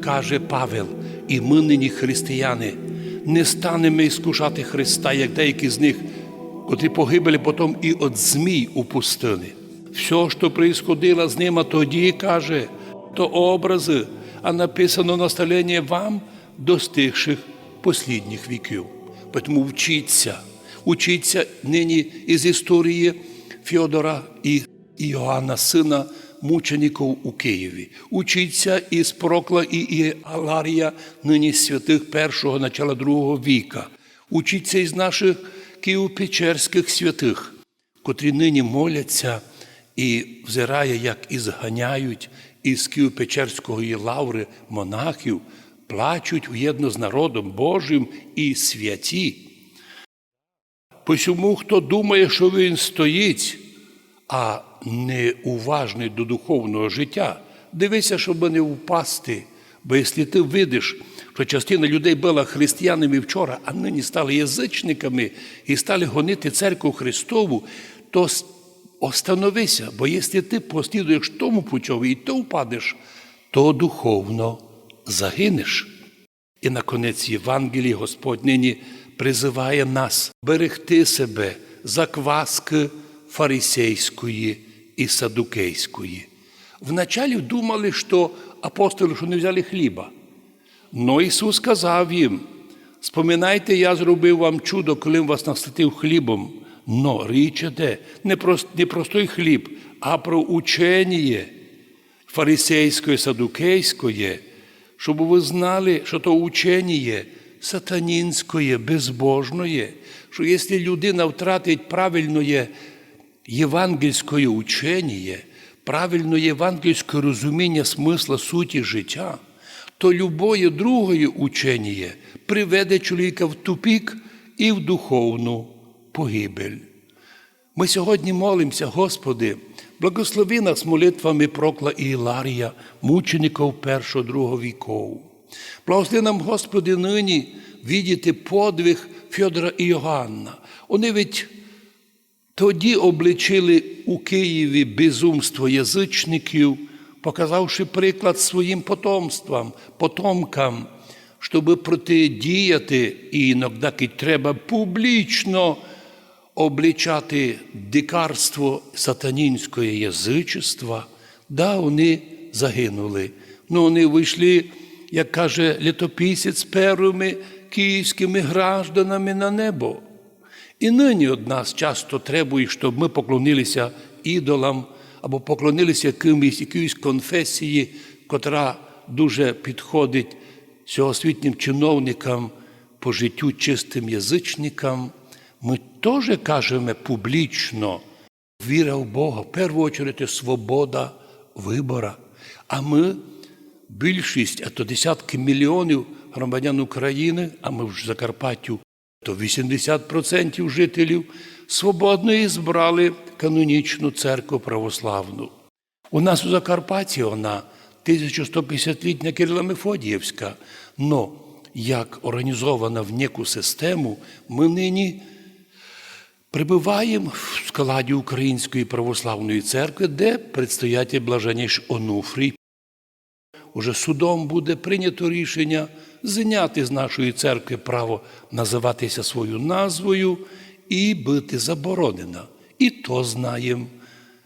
Каже Павел, і ми нині християни, не станемо іскушати Христа, як деякі з них, котрі погибли потім і від змій у пустині. Все, що происходило з ними тоді, каже, то образи, а написано наставлення вам, достигших послідніх віків. Тому вчіться, учіться нині із історії Фьодора і Іоанна, сина мучеників у Києві. Учіться із Прокла і Іаларія, нині святих першого начала другого віка. Учіться із наших києво-печерських святих, котрі нині моляться і взирає, як і зганяють із Києво-Печерської лаври монахів, плачуть в'єдно з народом Божим і святі. Посьому, хто думає, що він стоїть, а не уважний до духовного життя, дивися, щоб не впасти. Бо якщо ти видиш, що частина людей була християнами вчора, а нині стали язичниками і стали гонити церкву Христову, то остановися, бо якщо ти послідуєш тому путьові і то впадеш, то духовно загинеш. І наконець Євангелій Господь нині призиває нас берегти себе закваски фарисейської і садукейської. Вначалі думали, що апостоли що не взяли хліба. Но Ісус сказав їм: споминайте, я зробив вам чудо, коли вас наситив хлібом. Но річ іде не про, не про той хліб, а про ученіє фарисейської, садукейської, щоб ви знали, що то ученіє сатанінської, безбожної, що якщо людина втратить правильне євангельське ученіє, правильне євангельське розуміння смисла суті життя, то любое другое ученіє приведе чоловіка в тупік і в духовну погибель. Ми сьогодні молимося, Господи, благослови нас молитвами Прокла Іларія, мучеників першого другого віков. Благослови нам, Господи, нині видіти подвиг Фьодора і Йоганна. Вони ведь тоді обличили у Києві безумство язичників, показавши приклад своїм потомствам, потомкам, щоб протидіяти і іноді треба публічно обличати дикарство сатанінського язичества, да, вони загинули. Ну, вони вийшли, як каже літописець, першими київськими гражданами на небо. І нині від нас часто требує, щоб ми поклонилися ідолам або поклонилися якимось, якоїсь конфесії, котра дуже підходить сьогосвітнім чиновникам по життю чистим язичникам. Ми теж кажемо публічно, віра в Бога, в першу чергу свобода вибора. А ми, більшість, а то десятки мільйонів громадян України, а ми в Закарпаттю, то 80% жителів свободно і збрали канонічну церкву православну. У нас у Закарпатті вона 1150-літня Кирила Мефодіївська, но як організована в неку систему, ми нині прибуваємо в складі Української православної церкви, де предстоятель блаженніш Онуфрій. Уже судом буде прийнято рішення зняти з нашої церкви право називатися свою назвою і бути заборонено. І то знаємо.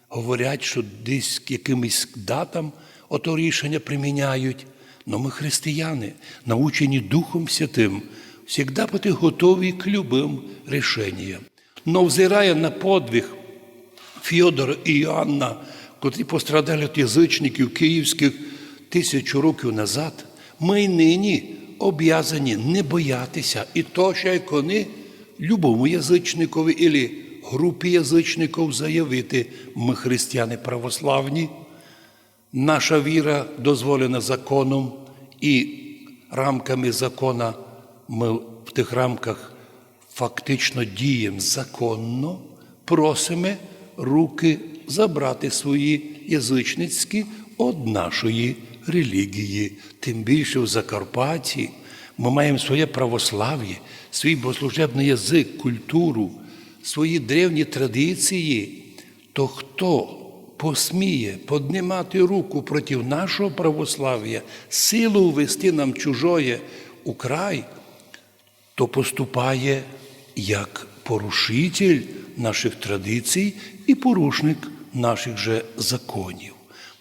Говорять, що десь якимось датам ото рішення приміняють. Но ми християни, научені Духом Святим, завжди бути готові к любим рішенням. Но взирає на подвиг Фьодора і Іоанна, котрі пострадали від язичників київських тисячу років назад, ми й нині об'язані не боятися. І то, що як вони любому язичникові і групі язичників заявити, ми християни православні, наша віра дозволена законом, і рамками закона ми в тих рамках фактично діємо законно, просимо руки забрати свої язичницькі від нашої релігії. Тим більше в Закарпатті ми маємо своє православ'я, свій богослужебний язик, культуру, свої древні традиції. То хто посміє поднимати руку проти нашого православ'я, силу ввести нам чужое у край, то поступає як порушитель наших традицій і порушник наших же законів.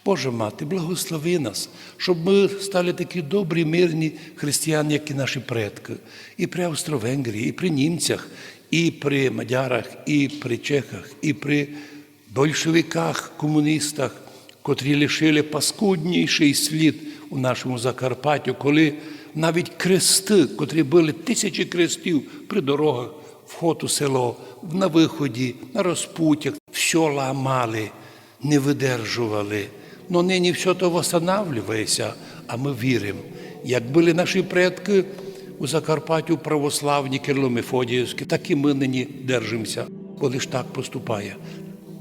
Боже мати, благослови нас, щоб ми стали такі добрі, мирні християни, як і наші предки, і при Австро-Венгрії, і при німцях, і при мадярах, і при чехах, і при большевиках, комуністах, котрі лишили паскудніший слід у нашому Закарпаттю, коли навіть крести, котрі були тисячі крестів при дорогах, вход у село, на виході, на розпуттях, все ламали, не видержували. Но нині все то восстанавливається, а ми віримо. Як були наші предки у Закарпаттю православні Кирило-Мефодіївські, так і ми нині держимося, коли ж так поступає.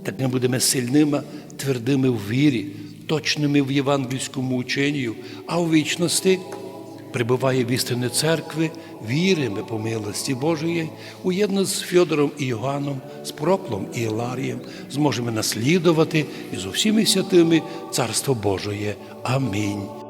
Так ми будемо сильними, твердими в вірі, точними в євангельському ученню, а у вічності прибуває в істини церкви, віримо по милості Божої, уєдно з Фьодором і Йоанном, з Проклом і Іларієм, зможемо наслідувати і з усіми святими Царство Божоє. Амінь.